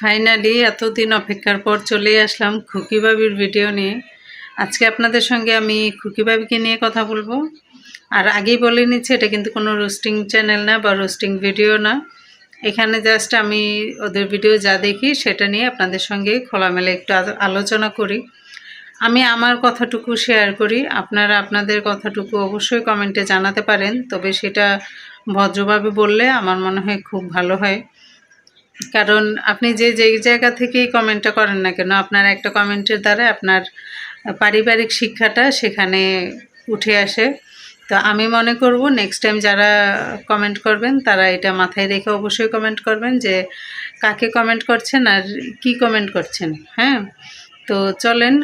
Finally এতদিন অপেক্ষার পর চলে আসলাম খুকি বাবির ভিডিও নিয়ে। আজকে আপনাদের সঙ্গে আমি খুকি বাবিকে নিয়ে কথা বলব। আর আগেই বলে নিচ্ছি, এটা কিন্তু কোনো রোস্টিং চ্যানেল না বা রোস্টিং ভিডিও না। এখানে জাস্ট আমি ওদের ভিডিও যা দেখি সেটা নিয়ে আপনাদের সঙ্গে খোলামেলা একটু আলো- আলোচনা করি। আমি আমার কথাটুকু শেয়ার করি। আপনারা আপনাদের কথাটুকু অবশ্যই কমেন্টে জানাতে পারেন। তবে সেটা ভদ্রভাবে বললে আমার মনে হয় খুব ভালো হয়। কারণ আপনি যে যেই জায়গা থেকেই কমেন্টটা করেন না কেন, আপনার একটা কমেন্টের দ্বারা আপনার পারিবারিক শিক্ষাটা সেখানে উঠে আসে। তো আমি মনে করব নেক্সট টাইম যারা কমেন্ট করবেন, তারা এটা মাথায় রেখে অবশ্যই কমেন্ট করবেন যে কাকে কমেন্ট করছেন আর কি কমেন্ট করছেন হ্যাঁ? তো চলেন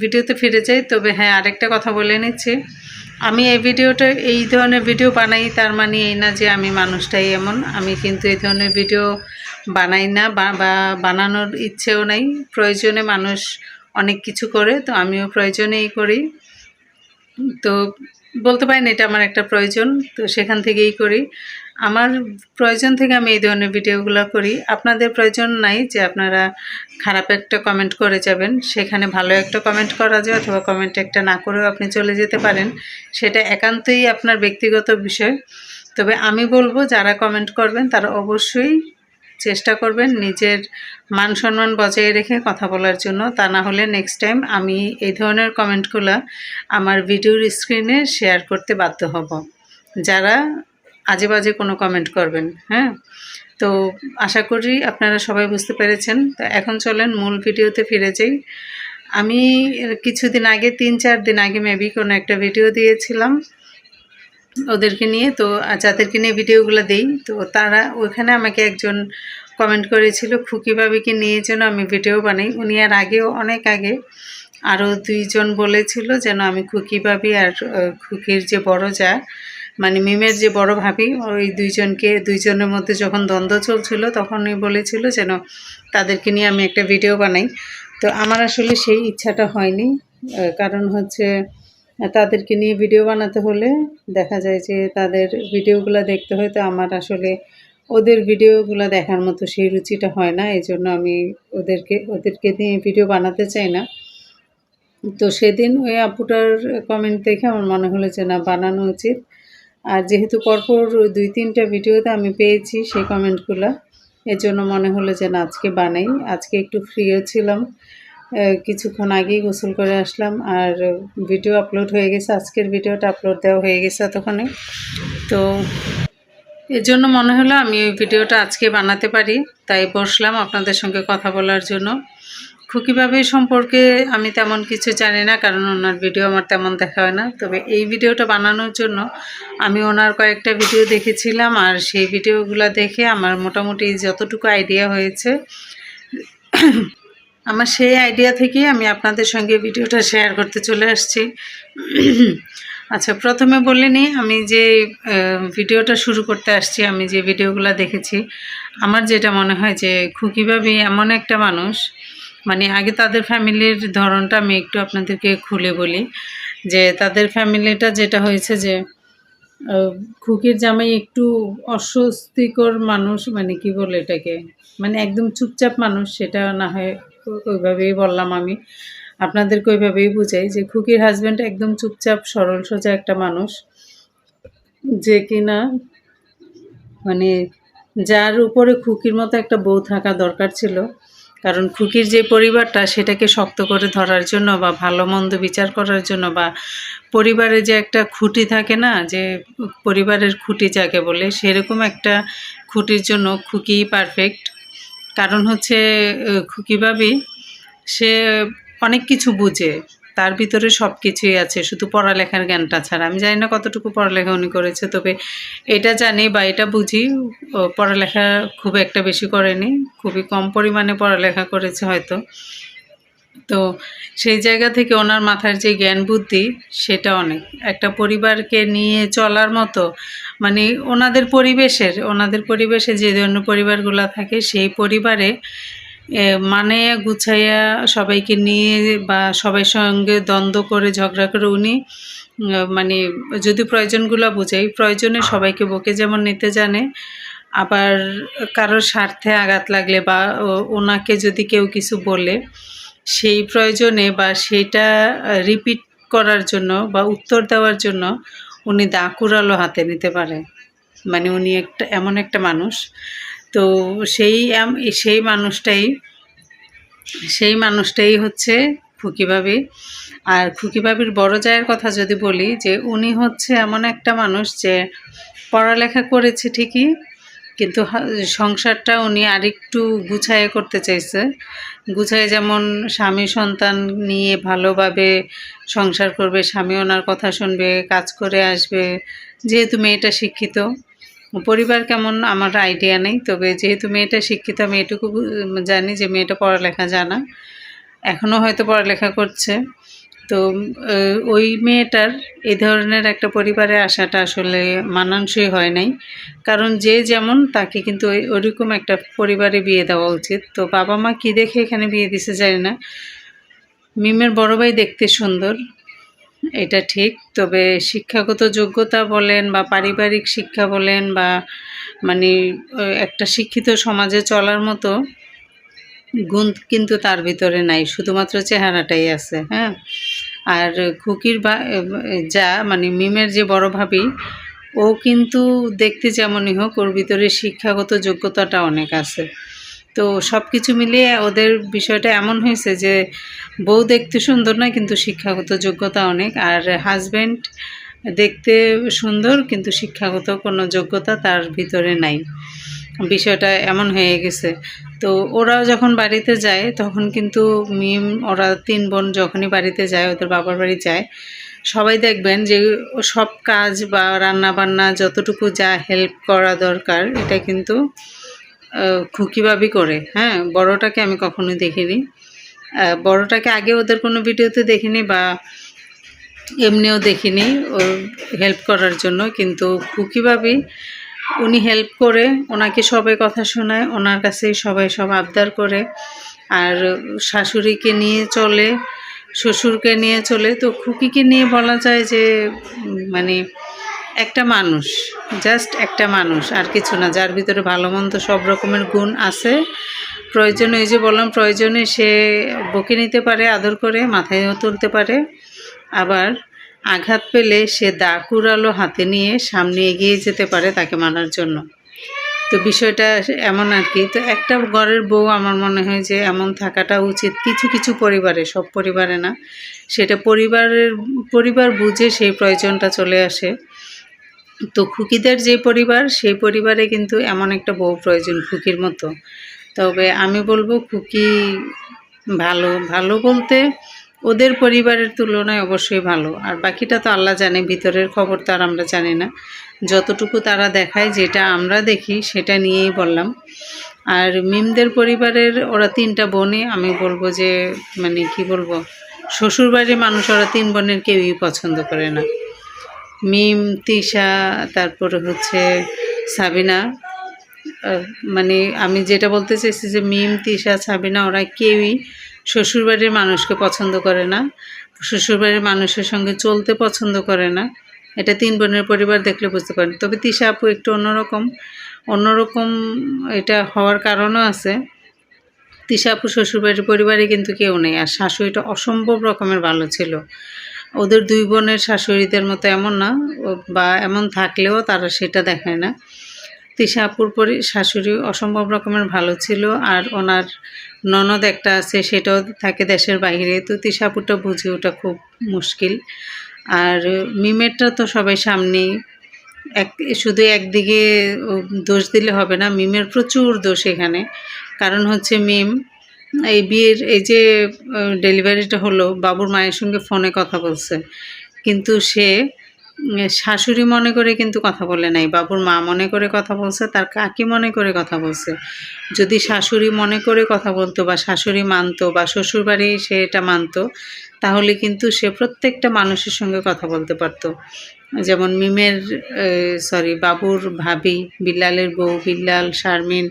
ভিডিওতে ফিরে যাই। তবে হ্যাঁ আরেকটা কথা বলে নিচ্ছি। আমি এই ভিডিওটা, এই ধরনের ভিডিও বানাই, তার মানে এই না যে আমি মানুষটাই এমন। আমি কিন্তু এই ধরনের ভিডিও বানাই না, বা বানানোর ইচ্ছেও নাই। প্রয়োজনে মানুষ অনেক কিছু করে, তো আমিও প্রয়োজনেই করি। তো বলতে পারেন এটা আমার একটা প্রয়োজন, তো সেখান থেকেই করি। আমার প্রয়োজন থেকে আমি এই ধরনের ভিডিওগুলো করি। আপনাদের প্রয়োজন নাই যে আপনারা খারাপ একটা কমেন্ট করে যাবেন। সেখানে ভালো একটা কমেন্ট করা যায়, অথবা কমেন্ট একটা না করেও আপনি চলে যেতে পারেন। সেটা একান্তই আপনার ব্যক্তিগত বিষয়। তবে আমি বলব, যারা কমেন্ট করবেন, তারা অবশ্যই চেষ্টা করবেন নিজের মান সম্মান বজায় রেখে কথা বলার জন্য। তা না হলে নেক্সট টাইম আমি এই ধরনের কমেন্টগুলো আমার ভিডিওর স্ক্রিনে শেয়ার করতে বাধ্য হব। যারা আজে বাজে কোনো কমেন্ট করবেন হ্যাঁ? তো আশা করি আপনারা সবাই বুঝতে পেরেছেন। তো এখন চলেন মূল ভিডিওতে ফিরে যাই। আমি কিছুদিন আগে, তিন চার দিন আগে মেবি কোনো একটা ভিডিও দিয়েছিলাম। ওদেরকে নিয়ে, তো যাদেরকে নিয়ে ভিডিওগুলো দেই, তো তারা ওখানে আমাকে একজন কমেন্ট করেছিল, খুকি বাবিকে নিয়ে যেন আমি ভিডিও বানাই। উনি আর আগেও অনেক আগে আরও দুইজন বলেছিল যেন আমি খুকি ভাবি আর খুকির যে বড় যা মানে মিমের যে বড় ভাবি, ওই দুইজনকে, দুইজনের মধ্যে যখন দ্বন্দ্ব চলছিল তখনই বলেছিল যেন তাদেরকে নিয়ে আমি একটা ভিডিও বানাই। তো আমার আসলে সেই ইচ্ছাটা হয়নি কারণ হচ্ছে তাদেরকে নিয়ে ভিডিও বানাতে হলে দেখা যায় যে তাদের ভিডিওগুলো দেখতে হয়তো আমার আসলে ওদের ভিডিওগুলো দেখার মতো সেই রুচিটা হয় না, এই জন্য আমি ওদেরকে ওদেরকে নিয়ে ভিডিও বানাতে চাই না। তো সেদিন ওই আপুটার কমেন্ট দেখে আমার মনে হলো যে না, বানানো উচিত। আর যেহেতু পরপর দুই তিনটা ভিডিওতে আমি পেয়েছি সেই কমেন্টগুলো এর জন্য মনে হলো যে না, আজকে বানাই, আজকে একটু ফ্রিও ছিলাম। কিছুক্ষণ আগেই গোসল করে আসলাম আর ভিডিও আপলোড হয়ে গেছে, আজকের ভিডিওটা আপলোড দেওয়া হয়ে গেছে এতক্ষণে। তো এর জন্য মনে হলো আমি ওই ভিডিওটা আজকে বানাতে পারি, তাই বসলাম আপনাদের সঙ্গে কথা বলার জন্য। খুকিভাবে সম্পর্কে আমি তেমন কিছু জানি না, কারণ ওনার ভিডিও আমার তেমন দেখা হয় না। তবে এই ভিডিওটা বানানোর জন্য আমি ওনার কয়েকটা ভিডিও দেখেছিলাম আর সেই ভিডিওগুলো দেখে আমার মোটামুটি যতটুকু আইডিয়া হয়েছে আমার সেই আইডিয়া থেকেই আমি আপনাদের সঙ্গে ভিডিওটা শেয়ার করতে চলে আসছি। আচ্ছা প্রথমে বলে নিই, আমি যে ভিডিওটা শুরু করতে আসছি, আমি যে ভিডিওগুলো দেখেছি, আমার যেটা মনে হয় যে খুকিভাবে এমন একটা মানুষ মানে আগে তাদের ফ্যামিলির ধরনটা আমি একটু আপনাদেরকে খুলে বলি, যে তাদের ফ্যামিলিটা যেটা হয়েছে যে খুকির জামাই একটু অস্বস্তিকর মানুষ মানে কি বলে এটাকে মানে একদম চুপচাপ মানুষ, সেটা না হয় ওইভাবেই বললাম আমি। আপনাদেরকে ওইভাবেই বুঝাই যে খুকির হাজব্যান্ড একদম চুপচাপ, সরল, সোজা একটা মানুষ। যে কিনা মানে যার উপরে খুকির মতো একটা বউ থাকা দরকার ছিল। কারণ খুকির যে পরিবারটা, সেটাকে শক্ত করে ধরার জন্য বা ভালো মন্দ বিচার করার জন্য বা পরিবারে যে একটা খুঁটি থাকে না, যে পরিবারের খুঁটি যাকে বলে, সেরকম একটা খুঁটির জন্য খুকি পারফেক্ট কারণ হচ্ছে খুকিবাবি সে অনেক কিছু বুঝে। তার ভিতরে সব কিছুই আছে, শুধু পড়ালেখার জ্ঞানটা ছাড়া। আমি জানি না কতটুকু পড়ালেখা উনি করেছে, তবে এটা জানি বা এটা বুঝি পড়ালেখা খুব একটা বেশি করেনি, খুবই কম পরিমাণে পড়ালেখা করেছে হয়তো। তো সেই জায়গা থেকে ওনার মাথার যে জ্ঞান বুদ্ধি, সেটা অনেক। একটা পরিবারকে নিয়ে চলার মতো মানে ওনাদের পরিবেশের, ওনাদের পরিবেশে যে ধরনের পরিবারগুলো থাকে, সেই পরিবারে মানে গুছাইয়া সবাইকে নিয়ে বা সবাই সঙ্গে দ্বন্দ্ব করে ঝগড়া করে উনি মানে যদি প্রয়োজনগুলো বোঝাই, প্রয়োজনে সবাইকে বকে যেমন নিতে জানে, আবার কারোর স্বার্থে আঘাত লাগলে বা ওনাকে যদি কেউ কিছু বলে সেই প্রয়োজনে বা সেইটা রিপিট করার জন্য বা উত্তর দেওয়ার জন্য উনি দা কুড়ালো হাতে নিতে পারে। মানে উনি একটা, এমন একটা মানুষ। তো সেই সেই মানুষটাই সেই মানুষটাই হচ্ছে খুকি ভাবি। আর খুকি ভাবির বড় জায়ের কথা যদি বলি যে উনি হচ্ছে এমন একটা মানুষ যে পড়ালেখা করেছে ঠিকই কিন্তু সংসারটা উনি আরেকটু গুছায় করতে চাইছে। গুছায় যেমন স্বামী সন্তান নিয়ে ভালোভাবে সংসার করবে, স্বামী ওনার কথা শুনবে, কাজ করে আসবে, যেহেতু মেয়েটা শিক্ষিত। পরিবার কেমন আমার আইডিয়া নেই, তবে যেহেতু মেয়েটা শিক্ষিত, আমি এটুকু জানি যে মেয়েটা পড়ালেখা জানা। এখনও হয়তো পড়ালেখা করছে। তো ওই মেয়েটার এই ধরনের একটা পরিবারে আসাটা আসলে মানানসই হয় নাই। কারণ যে যেমন তাকে কিন্তু ওই, ওরকম একটা পরিবারে বিয়ে দেওয়া উচিত। তো বাবা মা কী দেখে এখানে বিয়ে দিছে জানি না। মিমের বড় ভাই দেখতে সুন্দর, এটা ঠিক। তবে শিক্ষাগত যোগ্যতা বলেন বা পারিবারিক শিক্ষা বলেন বা মানে একটা শিক্ষিত সমাজে চলার মতো গুণ কিন্তু তার ভিতরে নাই। শুধুমাত্র চেহারাটাই আছে হ্যাঁ? আর খুকির বা যা মানে মিমের যে বড় ভাবি, ও কিন্তু দেখতে যেমনই হোক, ওর ভিতরে শিক্ষাগত যোগ্যতাটা অনেক আছে। তো সব কিছু মিলিয়ে ওদের বিষয়টা এমন হয়েছে যে, বউ দেখতে সুন্দর নয়, কিন্তু শিক্ষাগত যোগ্যতা অনেক। আর হাজব্যান্ড দেখতে সুন্দর, কিন্তু শিক্ষাগত কোনো যোগ্যতা তার ভিতরে নাই। বিষয়টা এমন হয়ে গেছে। তো ওরাও যখন বাড়িতে যায়, তখন কিন্তু মিম, ওরা তিন বোন যখনই বাড়িতে যায়, ওদের বাবার বাড়ি যায়, সবাই দেখবেন যে সব কাজ বা রান্না বান্না যতটুকু যা হেল্প করা দরকার, এটা কিন্তু খুকিভাবি করে। হ্যাঁ বড়টাকে আমি কখনোই দেখিনি। বড়টাকে আগে ওদের কোনো ভিডিওতে দেখিনি বা এমনিও দেখিনি ওর হেল্প করার জন্য, কিন্তু খুকিভাবি উনি হেল্প করে, ওনাকে সবাই কথা শোনায়, ওনার কাছেই সবাই সব আবদার করে। আর শাশুড়িকে নিয়ে চলে, শ্বশুরকে নিয়ে চলে, তো খুকিকে নিয়ে বলা যায় যে মানে একটা মানুষ জাস্ট একটা মানুষ, আর কিছু না। যার ভিতরে ভালো মন্দ সব রকমের গুণ আছে। প্রয়োজনে ওই যে বললাম, প্রয়োজনে সে বকে নিতে পারে, আদর করে, মাথায়ও তুলতে পারে। আবার আঘাত পেলে সে দা কুড়ালো হাতে নিয়ে সামনে এগিয়ে যেতে পারে তাকে মানার জন্য। তো বিষয়টা এমন আর কি। তো একটা ঘরের বউ আমার মনে হয় যে এমন থাকাটা উচিত। কিছু কিছু পরিবারে, সব পরিবারে না। সেটা পরিবারের, পরিবার বুঝে সেই প্রয়োজনটা চলে আসে। তো খুকিদের যে পরিবার, সেই পরিবারে কিন্তু এমন একটা বউ প্রয়োজন খুকির মতো। তবে আমি বলব খুকি ভালো ভালো বলতে ওদের পরিবারের তুলনায় অবশ্যই ভালো। আর বাকিটা তো আল্লাহ জানে, ভিতরের খবর তো আর আমরা জানি না। যতটুকু তারা দেখায়, যেটা আমরা দেখি, সেটা নিয়েই বললাম। আর মিমদের পরিবারের, ওরা তিনটা বোনে আমি বলব যে মানে কি বলব, শ্বশুরবাড়ির মানুষ, ওরা তিন বোনের কেউই পছন্দ করে না। মিম, তিশা, তারপরে হচ্ছে সাবিনা। মানে আমি যেটা বলতে চাইছি যে, মিম, তিশা, সাবিনা, ওরা কেউই শ্বশুরবাড়ির মানুষকে পছন্দ করে না, শ্বশুরবাড়ির মানুষের সঙ্গে চলতে পছন্দ করে না। এটা তিন বোনের পরিবার দেখলে বুঝতে পারেন। তবে তিশা আপু একটু অন্যরকম। অন্যরকম এটা হওয়ার কারণও আছে। তিশা আপু শ্বশুরবাড়ির পরিবারে কিন্তু কেউ নেই। আর শাশুড়িটা অসম্ভব রকমের ভালো ছিল। ওদের দুই বোনের শাশুড়িদের মতো এমন না। বা এমন থাকলেও তারা সেটা দেখায় না। তিশা আপুর পরি, শাশুড়ি অসম্ভব রকমের ভালো ছিল আর ওনার ননদ একটা আছে সেটাও থাকে দেশের বাইরে। তো তিশা আপুরটা বুঝে ওটা খুব মুশকিল। আর মিমেরটা তো সবাই সামনেই। এক, শুধু একদিকে দোষ দিলে হবে না, মিমের প্রচুর দোষ এখানে। কারণ হচ্ছে মিম, এই বিয়ের, এই যে ডেলিভারিটা হলো, বাবুর মায়ের সঙ্গে ফোনে কথা বলছে। কিন্তু সে শাশুড়ি মনে করে কিন্তু কথা বলে নাই, বাবুর মা মনে করে কথা বলছে, তার কাকি মনে করে কথা বলছে। যদি শাশুড়ি মনে করে কথা বলতো বা শাশুড়ি মানতো বা শ্বশুরবাড়ি সে এটা মানতো, তাহলে কিন্তু সে প্রত্যেকটা মানুষের সঙ্গে কথা বলতে পারতো। যেমন মিমের সরি বাবুর ভাবি বিল্লালের বউ বিল্লাল শারমিন,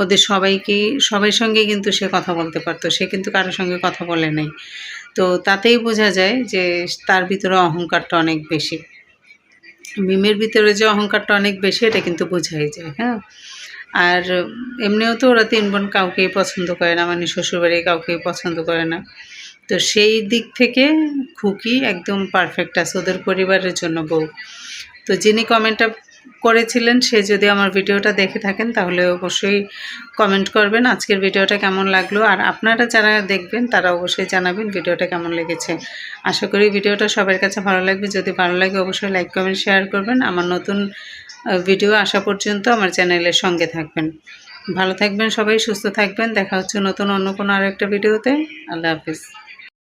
ওদের সবাইকেই সবার সঙ্গে কিন্তু সে কথা বলতে পারতো, সে কিন্তু কারোর সঙ্গে কথা বলে নাই। তো তাতেই বোঝা যায় যে তার ভিতরে অহংকারটা অনেক বেশি। মিমের ভিতরে যে অহংকারটা অনেক বেশি, এটা কিন্তু বোঝাই যায় হ্যাঁ? আর এমনিও তো ওরা তিন বোন কাউকেই পছন্দ করে না মানে শ্বশুরবাড়ি কাউকেই পছন্দ করে না। তো সেই দিক থেকে খুকি একদম পারফেক্ট আছে ওদের পরিবারের জন্য বউ। তো যিনি কমেন্টটা করেছিলেন, সে যদি আমার ভিডিওটা দেখে থাকেন তাহলে অবশ্যই কমেন্ট করবেন, আজকের ভিডিওটা কেমন লাগল? আর আপনারা যারা দেখবেন তারা অবশ্যই জানাবেন ভিডিওটা কেমন লেগেছে। আশা করি ভিডিওটা সবার কাছে ভালো লাগবে, যদি ভালো লাগে অবশ্যই লাইক কমেন্ট শেয়ার করবেন। আমার নতুন ভিডিও আসা পর্যন্ত আমার চ্যানেলের সঙ্গে থাকবেন। ভালো থাকবেন সবাই, সুস্থ থাকবেন। দেখা হচ্ছে নতুন অন্য কোনো আর একটা ভিডিওতে আল্লাহ হাফিজ।